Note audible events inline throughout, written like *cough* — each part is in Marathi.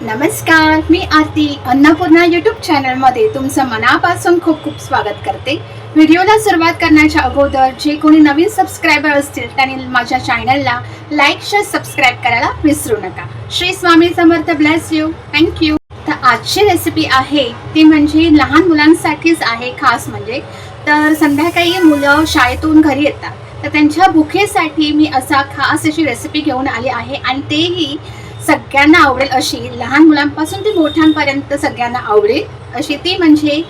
नमस्कार मी आरती. अन्नपूर्णा युट्यूब चॅनलमध्ये तुमचं मनापासून खूप खूप स्वागत करते. व्हिडिओला सुरुवात करण्याच्या अगोदर जे कोणी नवीन सबस्क्रायबर असतील त्यांनी माझ्या चॅनलला लाईक शेअर सबस्क्राईब करायला विसरू नका. Shri Swami Samarth bless you thank you तर आजची रेसिपी आहे ती म्हणजे लहान मुलांसाठीच आहे खास म्हणजे. तर संध्याकाळी मुलं शाळेतून घरी येतात. तर त्यांच्या भुकेसाठी मी असा खास अशी रेसिपी घेऊन आली आहे आणि तेही सगळ्यांना आवडेल अशी लहान मुलांपासून ते मोठ्यांपर्यंत सगळ्यांना आवडेल अशी ती म्हणजे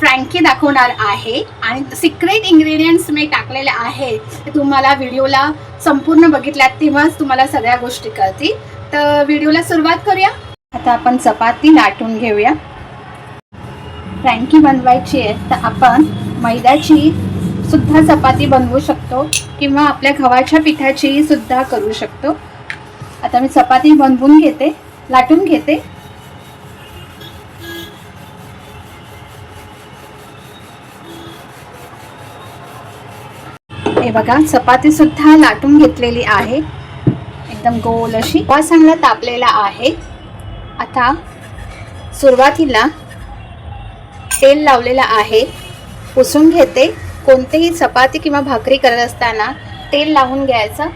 फ्रँकी दाखवणार आहे. आणि सिक्रेट इंग्रेडियंट्स मी टाकलेले आहेत ते तुम्हाला व्हिडिओला संपूर्ण बघितल्यात तेव्हाच तुम्हाला सगळ्या गोष्टी कळतील. तर व्हिडिओला सुरुवात करूया. आता आपण चपाती लाटून घेऊया. फ्रँकी बनवायची आहे तर आपण मैद्याची सुद्धा चपाती बनवू शकतो किंवा आपल्या गव्हाच्या पिठाची सुद्धा करू शकतो. आता मी चपाती बनवून घेते लाटून घेते. हे बघा चपाती सुद्धा लाटून घेतलेली आहे. एकदम गोल अशी. तवा चांगला तापलेला आहे. आता सुरुवातीला तेल लावलेलं आहे. पुसून घेते. कोणतेही चपाती किंवा भाकरी करत असताना तेल लावून घ्यायचं.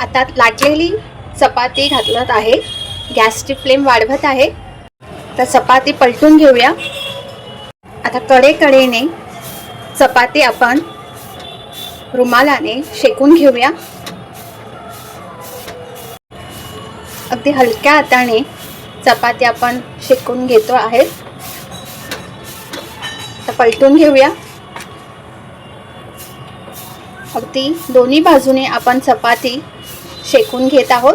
आता लाटलेली चपाती घातलत आहे. गॅसची फ्लेम वाढवत आहे. तर चपाती पलटून घेऊया. आता कडेकडेने चपाती आपण रुमालाने शेकून घेऊया. अगदी हलक्या हाताने चपाती आपण शेकून घेतो आहे. तर पलटून घेऊया. अगदी दोन्ही बाजूने आपण चपाती शेकून घेत आहोत.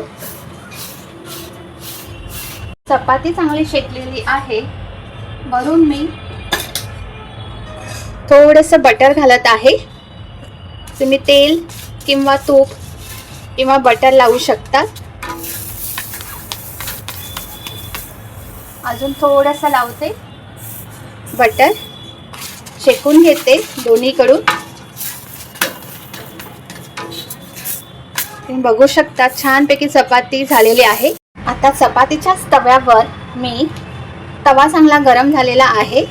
चपाती चांगली शेकलेली आहे. वरून मी थोडंसं बटर घालत आहे. तुम्ही तेल किंवा तूप किंवा बटर लावू शकता. अजून थोडंसं लावते. बटर शेकून घेते दोन्हीकडून. तुम्ही बघू शकता छानपैकी चपाती झालेली आहे. आता चपातीच्याच तव्यावर मी तवा चांगला गरम झालेला आहे.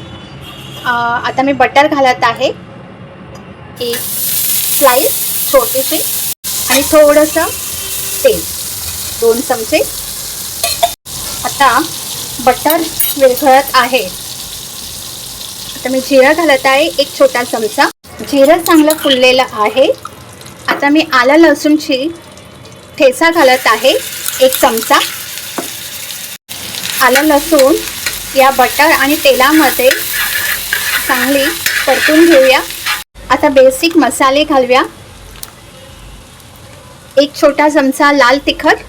आता मी बटर घालत आहे. एक स्लाईस छोटीशी आणि थोडंसं तेल दोन चमचे. आता बटर विरघळत आहे. आता मी जिरं घालत आहे एक छोटा चमचा. जिरं चांगलं फुललेलं आहे. आता मी आलं लसूणची ठेचा घालत आहे. एक चमचा. आलं लसूण या बटर आणि तेलामध्ये चांगली परतून घेऊया. आता बेसिक मसाले घालूया. एक छोटा चमचा लाल तिखट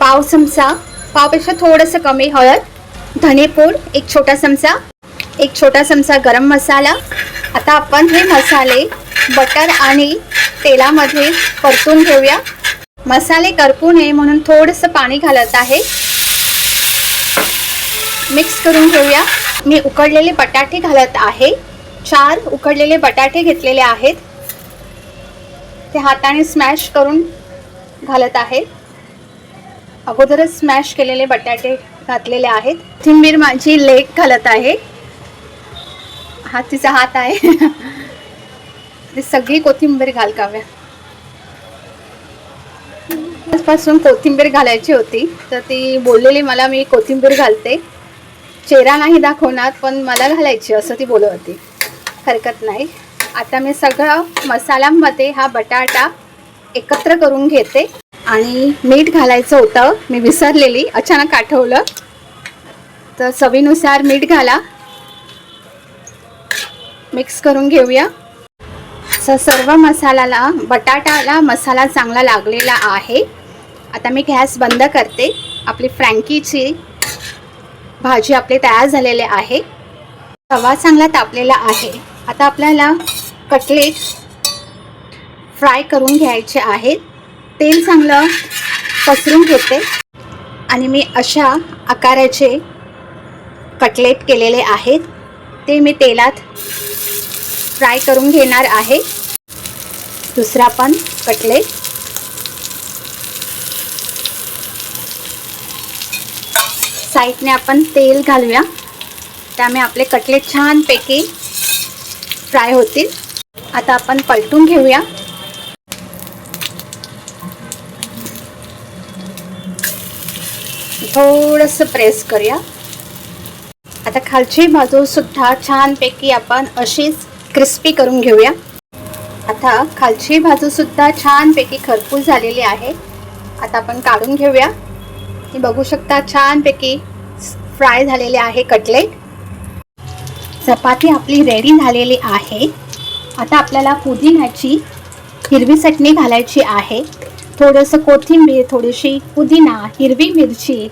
पाव चमचा पावपेक्षा थोडंसं कमी हळद धनेपूड एक छोटा चमचा एक छोटा चमचा गरम मसाला. आता आपण हे मसाले बटर आणि तेलामध्ये परतून घेऊया. मसाले करपू नये म्हणून थोडंसं पाणी घालत आहे. मिक्स करून घेऊया. मी उकडलेले बटाटे घालत आहे. चार उकडलेले बटाटे घेतलेले आहेत. ते हाताने स्मॅश करून घालत आहे. अगोदरच स्मॅश केलेले बटाटे घातलेले आहेत. कोथिंबीर माझी लेग घालत आहे. हा तिचा हात आहे. *laughs* ती सगळी कोथिंबीर घाल काव्या पासून कोथिंबीर घालायची होती. तर ती बोललेली मला मी कोथिंबीर घालते. चेहरा नाही दाखवणार पण मला घालायची असं ती बोलत होती. हरकत नाही. आता मी सगळं मसाल्यांमध्ये हा बटाटा एकत्र करून घेते. आणि मीठ घालायचं होतं. मी विसरलेली अचानक आठवलं. तर चवीनुसार मीठ घाला. मिक्स करून घेऊया. सर्व मसाल्याला बटाटाला मसाला चांगला लागलेला आहे. आता मी गॅस बंद करते. आपली फ्रँकीची भाजी आपली तयार झालेली आहे. तवा चांगला तापलेला आहे. आता आपल्याला कटलेट फ्राय करून घ्यायचे आहेत तेल चांगलं पसरून घेते. आणि मी अशा आकाराचे कटलेट केलेले आहेत. ते मी तेलात फ्राय करून घेणार आहे. दुसरा पण कटलेट. साईडने आपण तेल घालूया. त्यामुळे आपले कटलेट छानपैकी फ्राय होतील. आता आपण पलटून घेऊया. थोडंसं प्रेस करूया. आता खालची बाजू सुद्धा छानपैकी आपण अशीच क्रिस्पी करून घेऊया. आता खालची बाजू सुद्धा छानपैकी खरपूस झालेली आहे. आता आपण काढून घेऊया. हे बघू शकता छानपैकी फ्राय झालेले आहे कटलेट. चपाती आपली रेडी झालेली आहे. आता आपल्याला पुदिन्याची हिरवी चटणी घालायची आहे. थोडंसं कोथिंबीर थोडीशी पुदिना हिरवी मिरची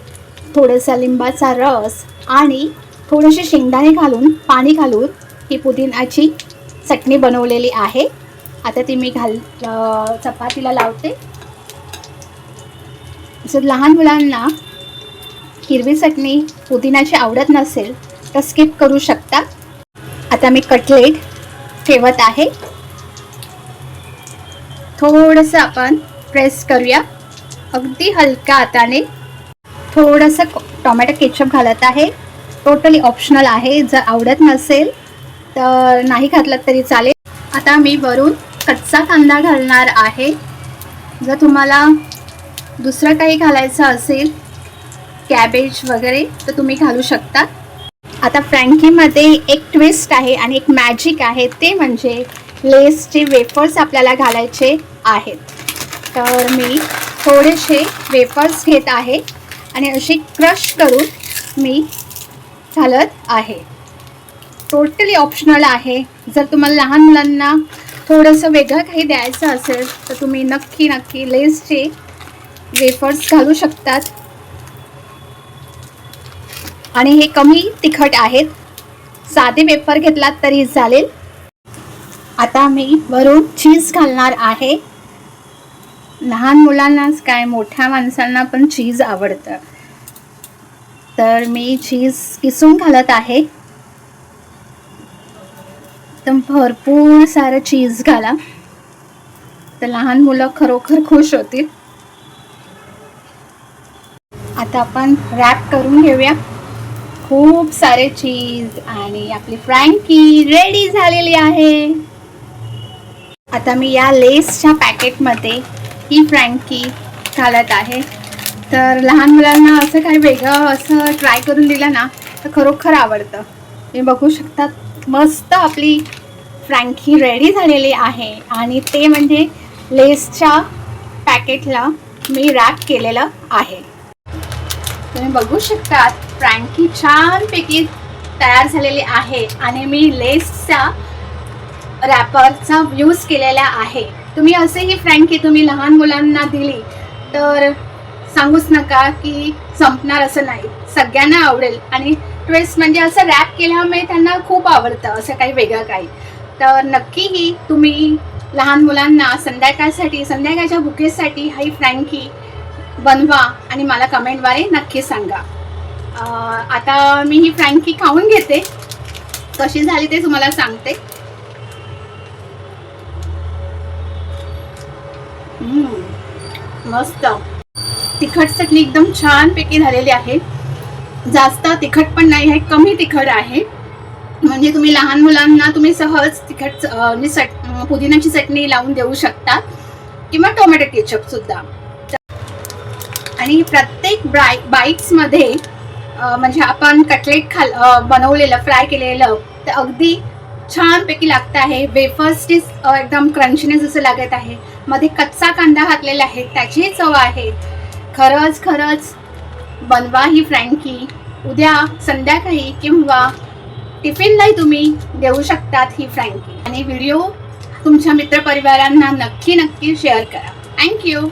थोडंसं लिंबाचा रस आणि थोडेसे शेंगदाणे घालून पाणी घालून ही पुदिन्याची चटणी बनवलेली आहे. आता ती मी घाल चपातीला लावते. जर लहान मुलांना हिरवी चटणी पुदिनाची आवडत नसेल तर स्किप करू शकता. आता मी कटलेट ठेवत आहे. थोडंसं आपण प्रेस करूया. अगदी हलका हाताने. थोडंसं टोमॅटो केचप घालत आहे. टोटली ऑप्शनल आहे. जर आवडत नसेल तर नाही घातलं तरी चालेल. आता मी वरून कच्चा कांदा घालणार आहे. जर तुम्हाला दुसरं काही घालायचं असेल कॅबेज वगैरे तर तुम्ही घालू शकता. आता फ्रँकीमध्ये एक ट्विस्ट आहे आणि एक मॅजिक आहे. ते म्हणजे लेसचे वेफर्स आपल्याला घालायचे आहेत. तर मी थोडेसे वेफर्स घेत आहे आणि अशी क्रश करून मी घालत आहे. टोटली ऑप्शनल आहे. जर तुम्हाला लहान मुलांना थोडंसं वेगळं काही द्यायचं असेल तर तुम्ही नक्की नक्की लेसचे वेफर्स घालू शकतात. आणि हे कमी तिखट आहेत. साधे वेफर घेतलात तरी चालेल. आता मी वरून चीज घालणार आहे. लहान मुलांनाच काय मोठ्या माणसांना पण चीज आवडतं. तर मी चीज किसून घालत आहे. तर भरपूर सारं चीज घाला. तर लहान मुलं खरोखर खुश होतील. आता आपण रॅप करून घेऊया. खूप सारे चीज आणि आपली फ्रँकी रेडी झालेली आहे. आता मी या लेसच्या पॅकेटमध्ये ही फ्रँकी घालत आहे. तर लहान मुलांना असं काही वेगळं असं ट्राय करून दिलं ना तर खरोखर आवडतं. तुम्ही बघू शकतात मस्त आपली फ्रँकी रेडी झालेली आहे. आणि ते म्हणजे लेसच्या पॅकेटला मी रॅप केलेलं आहे. तुम्ही बघू शकतात फ्रँकी छानपैकी तयार झालेली आहे आणि मी लेसचा रॅपरचा यूज केलेला आहे. तुम्ही असेही फ्रँकी तुम्ही लहान मुलांना दिली तर सांगूच नका की संपणार असं नाही. सगळ्यांना आवडेल आणि ट्विस्ट म्हणजे असं रॅप केल्यामुळे त्यांना खूप आवडतं असं काही वेगळं काही. तर नक्कीही तुम्ही लहान मुलांना संध्याकाळसाठी संध्याकाळच्या बुकेसाठी ही फ्रँकी बनवा आणि मला कमेंटद्वारे नक्की सांगा. आता मी ही फ्रँकी खाऊन घेते. कशी झाली ते तुम्हाला सांगते. मस्त. तिखट चटणी एकदम छानपैकी झालेली आहे. जास्त तिखट पण नाही आहे कमी तिखट आहे. म्हणजे तुम्ही लहान मुलांना तुम्ही सहज तिखट म्हणजे चट पुदिन्याची चटणी लावून देऊ शकता. किंवा टोमॅटो केचप सुद्धा. आणि प्रत्येक ब्राय बाईट्समध्ये म्हणजे आपण कटलेट खाल बनवलेलं फ्राय केलेलं ते अगदी छानपैकी लागतं आहे. वेफर्स एकदम क्रंचीनेस असं लागत आहे. मध्ये कच्चा कांदा घातलेला आहे त्याची चव आहे. खरंच खरंच बनवा ही फ्रँकी. उद्या संध्याकाळी किंवा टिफिनलाही तुम्ही देऊ शकतात ही फ्रँकी. आणि व्हिडिओ तुमच्या मित्रपरिवारांना नक्की नक्की शेअर करा. थँक्यू